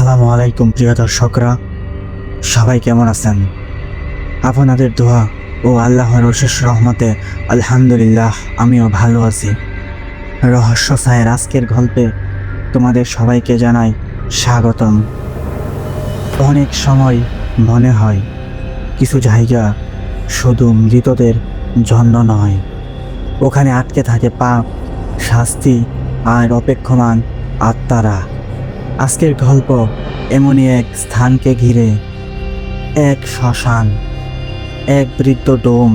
আসসালামু আলাইকুম, প্রিয় দর্শকরা। সবাই কেমন আছেন? আপনাদের দোয়া ও আল্লাহর অশেষ রহমতে, আলহামদুলিল্লাহ, আমিও ভালো আছি। রহস্য সায়ের আজকের গল্পে তোমাদের সবাইকে জানাই স্বাগতম। অনেক সময় মনে হয়, কিছু জায়গা শুধু মৃতদের জন্য নয়। ওখানে আটকে থাকে পাপ, শাস্তি আর অপেক্ষমান আত্মারা। আজকের গল্প এমনই এক স্থানকে ঘিরে, এক শ্মশান, এক বৃদ্ধ ডোম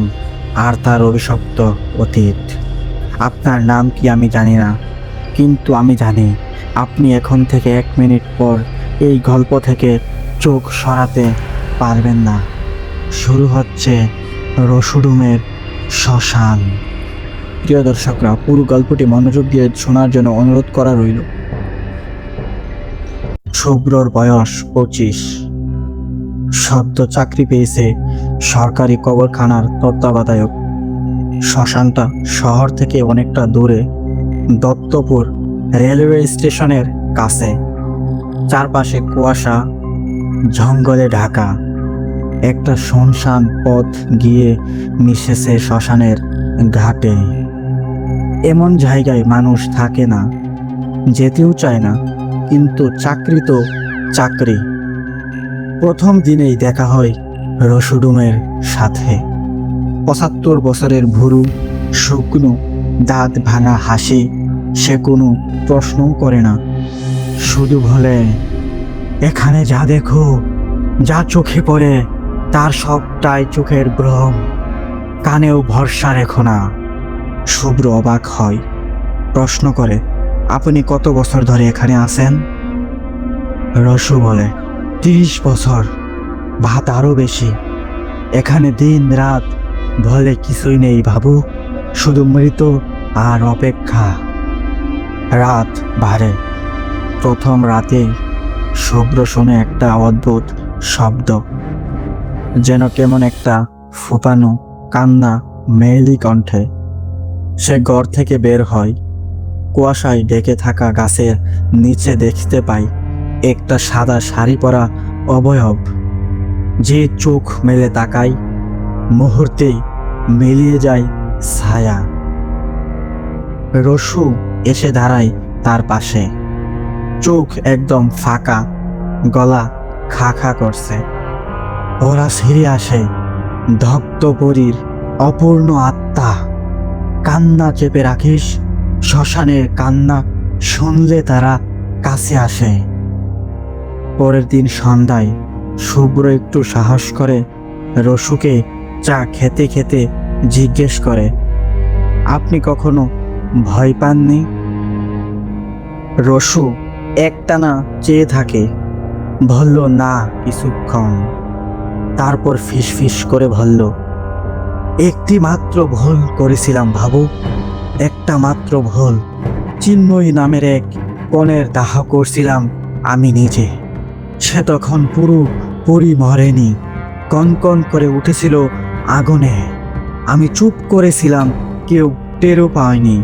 আর তার অভিশপ্ত অতীত। আপনার নাম কি আমি জানি না, কিন্তু আমি জানি আপনি এখন থেকে এক মিনিট পর এই গল্প থেকে চোখ সরাতে পারবেন না। শুরু হচ্ছে রসুডুমের শ্মশান। প্রিয় দর্শকরা, পুরো গল্পটি মনোযোগ দিয়ে শোনার জন্য অনুরোধ করা রইল। শুভ্রর বয়স পঁচিশ। সদ্য চাকরি পেয়েছে সরকারি কবরখানার তত্ত্বাবধায়ক। শ্মশানটা শহর থেকে অনেকটা দূরে দত্তপুর রেলওয়ে স্টেশনের কাছে। চারপাশে কুয়াশা, জঙ্গলে ঢাকা। একটা শুনশান পথ গিয়ে মিশেছে শ্মশানের ঘাটে। এমন জায়গায় মানুষ থাকে না, যেতেও চায় না। কিন্তু চাকরি তো চাকরি। প্রথম দিনেই দেখা হয় রসুডুমের সাথে। পঁচাত্তর বছরের ভুরু, শুকনো, দাঁত ভাঙা হাসি, সে কোনো প্রশ্নও করে না। শুধু বলে, এখানে যা দেখো, যা চোখে পড়ে, তার সবটাই চোখের ভ্রম কানেও ভরসা রেখো না। শুভ্র অবাক হয়, প্রশ্ন করে আপনি কত বছর ধরে এখানে আছেন? রসু বলে, তিরিশ বছর, ভাত আরও বেশি। এখানে দিন রাত বলে কিছুই নেই বাবু, শুধু মৃত আর অপেক্ষা। রাত বাড়ে। প্রথম রাতে শুভ্র শুনে একটা অদ্ভুত শব্দ, যেন কেমন একটা ফুপানো কান্না মেয়েলি কণ্ঠে। সে ঘর থেকে বের হয়। কুয়াশায় ডেকে থাকা গাছের নিচে দেখতে পাই একটা সাদা শাড়ি পরা অবয়ব। যে চোখ মেলে তাকায়, মুহূর্তেই মিলিয়ে যায় ছায়া। রসু এসে দাঁড়ায় তার পাশে। চোখ একদম ফাঁকা, গলা খা খা করছে। ওরা ফিরে আসে ধক্তপরীর অপূর্ণ আত্মা। কান্না চেপে রাখিস শ্মশানের কান্না শুনলে তারা কাছে আসে। পরের দিন সন্ধ্যায় শুভ্র একটু সাহস করে রসুকে চা খেতে খেতে জিজ্ঞেস করে, আপনি কখনো ভয় পাননি? রসু একটানা চেয়ে থাকে, বলল, না, কিছুক্ষণ। তারপর ফিস ফিস করে বলল, একটি মাত্র ভুল করেছিলাম ভাবু একটা মাত্র ভুল। চিন্ময়ী নামের এক কনের দাহ করছিলাম আমি নিজে। সে তখন পুরো পুরি মরেনি। কনকন করে উঠেছিল আগুনে। আমি চুপ করেছিলাম, কেউ টেরও পায়নি।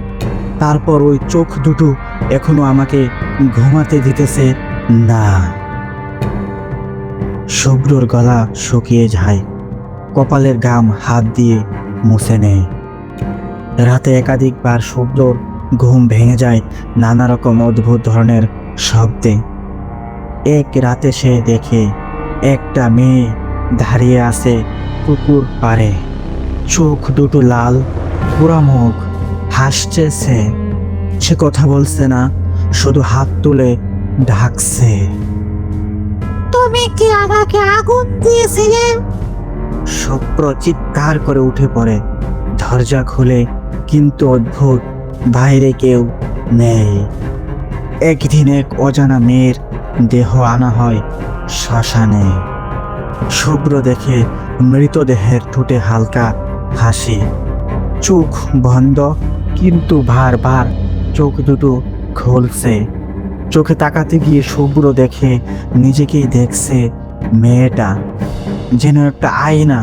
তারপর ওই চোখ দুটো এখনও আমাকে ঘুমাতে দিতেছে না। শুভ্রর গলা শুকিয়ে যায়। কপালের গাম হাত দিয়ে মুছে নেয়। রাতে একাধিকবার শুভ্রর ঘুম ভেঙে যায় নানা রকম অদ্ভুত ধরনের শব্দে। এক রাতে সে দেখে একটা মেয়ে দাঁড়িয়ে আছে পুকুর পাড়ে। চোখ দুটো লাল পুরা মুখ হাসছে সে। সে কথা বলছে না শুধু হাত তুলে ঢাকছে তুমি কি আমাকে আগুন দিয়েছিলে? শুভ্র চিৎকার করে উঠে পড়ে। দরজা খুলে কিন্তু অদ্ভুত, বাইরে কেউ নেই। একদিন এক অজানা মেয়ের দেহ আনা হয় শ্মশানে। শুভ্র দেখে মৃতদেহের ঠোঁটে হালকা হাসি। চোখ বন্ধ, কিন্তু বারবার চোখ দুটো খুলছে। চোখে তাকাতে গিয়ে শুভ্র দেখে নিজেকেই দেখছে মেয়েটা, যেন একটা আয়না।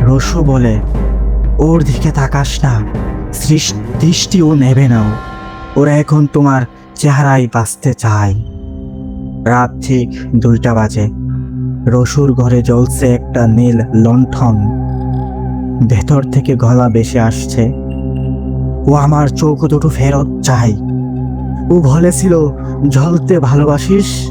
রসু বলে ওর দিকে তাকাস না। দৃষ্টিও নেবে না। ওরা এখন তোমার চেহারাই বাঁচতে চায় রাত ঠিক দুইটা বাজে। রসুর ঘরে জ্বলছে একটা নীল লণ্ঠন। ভেতর থেকে গলা বেশি আসছে। ও আমার চোখ দুটো ফেরত চাই। ও বলেছিল, জ্বলতে ভালোবাসিস?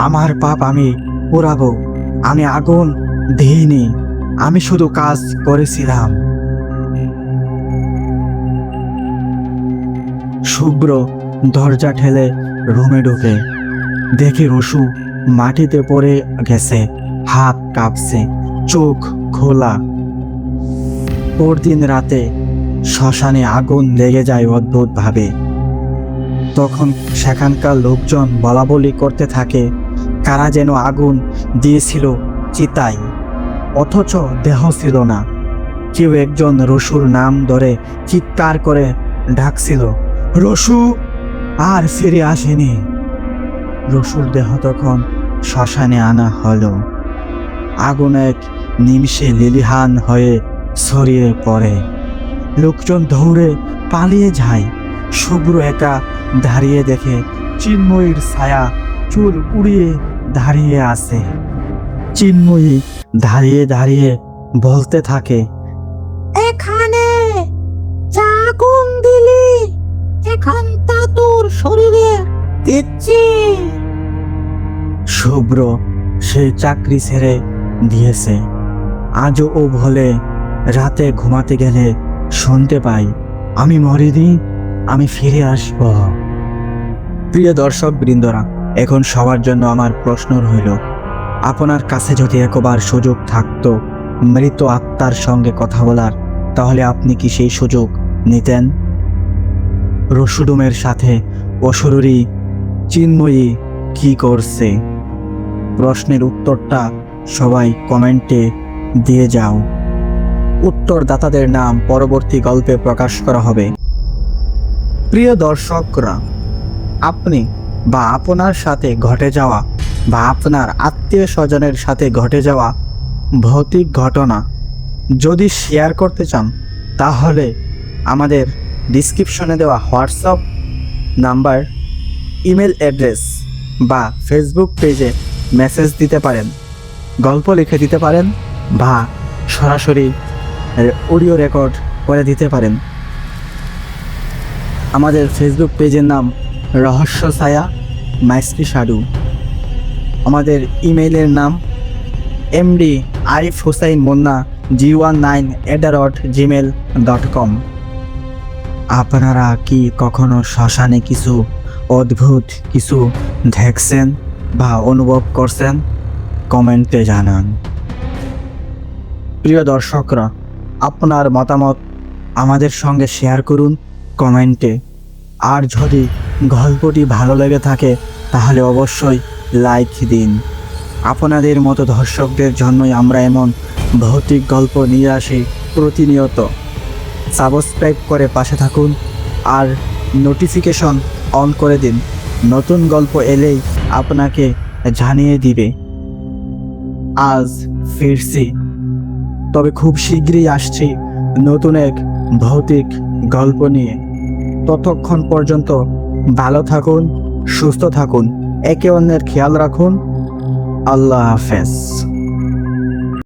আমার পাপ আমি পোড়াবো আমি আগুন দিইনি। আমি শুধু কাজ করেছিলাম। শুভ্র দরজা ঠেলে রুমে ঢুকে। দেখে রসু মাটিতে পড়ে গেছে, হাত কাঁপছে, চোখ খোলা। পরদিন রাতে শ্মশানে আগুন লেগে যায় অদ্ভুতভাবে। তখন সেখানকার লোকজন বলাবলি করতে থাকে, কারা যেন আগুন দিয়েছিল চিতাই অথচ দেহ ছিল না। কেউ একজন রসুর নাম ধরে চিৎকার করে ডাকছিল। রসু আর ফিরে আসেনি। রসুর দেহ তখন শ্মশানে আনা হলো। আগুন এক নিমিষে লিলিহান হয়ে ছড়িয়ে পড়ে। লোকজন দৌড়ে পালিয়ে যায়। শুভ্র একা দাঁড়িয়ে দেখে চিন্ময়ীর ছায়া চুল উড়িয়ে দাঁড়িয়ে আছে। চিন্ময়ী দাঁড়িয়ে দাঁড়িয়ে বলতে থাকে দিচ্ছি। শুভ্র সে চাকরি ছেড়ে দিয়েছে। আজও ও বলে, রাতে ঘুমাতে গেলে শুনতে পাই। আমি মরিনি আমি ফিরে আসব। প্রিয় দর্শক বৃন্দরা, এখন সবার জন্য আমার প্রশ্ন রইল, আপনার কাছে যদি একবার সুযোগ থাকতো মৃত আত্মার সঙ্গে কথা বলার, তাহলে আপনি কি সেই সুযোগ নিতেন? রসুডুমের সাথে অসুরী চিন্ময়ী কি করছে? প্রশ্নের উত্তরটা সবাই কমেন্টে দিয়ে যাও। উত্তরদাতাদের নাম পরবর্তী গল্পে প্রকাশ করা হবে। প্রিয় দর্শকরা, আপনি বা আপনার সাথে ঘটে যাওয়া বা আপনার আত্মীয় স্বজনের সাথে ঘটে যাওয়া ভৌতিক ঘটনা যদি শেয়ার করতে চান, তাহলে আমাদের ডিসক্রিপশনে দেওয়া হোয়াটসঅ্যাপ নাম্বার ইমেল অ্যাড্রেস বা ফেসবুক পেজে মেসেজ দিতে পারেন, গল্প লিখে দিতে পারেন বা সরাসরি অডিও রেকর্ড করে দিতে পারেন। আমাদের ফেসবুক পেজের নাম রহস্য ছায়া মাইস্ট্রি সাডু আমাদের ইমেইলের নাম MD Arif Hossain Munna, G one nine at the rot Gmail dot com আপনারা কি কখনো শ্মশানে কিছু অদ্ভুত কিছু দেখছেন বা অনুভব করছেন, কমেন্টে জানান। প্রিয় দর্শকরা, আপনার মতামত আমাদের সঙ্গে শেয়ার করুন কমেন্টে। আর যদি গল্পটি ভালো লেগে থাকে, তাহলে অবশ্যই লাইক দিন। আপনাদের মতো দর্শকদের জন্যই আমরা এমন ভৌতিক গল্প নিয়ে আসি প্রতিনিয়ত। সাবস্ক্রাইব করে পাশে থাকুন, আর নোটিফিকেশন অন করে দিন। নতুন গল্প এলেই আপনাকে জানিয়ে দিবে। আজ ফিরছি। তবে খুব শীঘ্রই আসছি নতুন এক ভৌতিক গল্প নিয়ে। ততক্ষণ পর্যন্ত ভালো থাকুন, সুস্থ থাকুন, একে অন্যের খেয়াল রাখুন। আল্লাহ হাফেজ।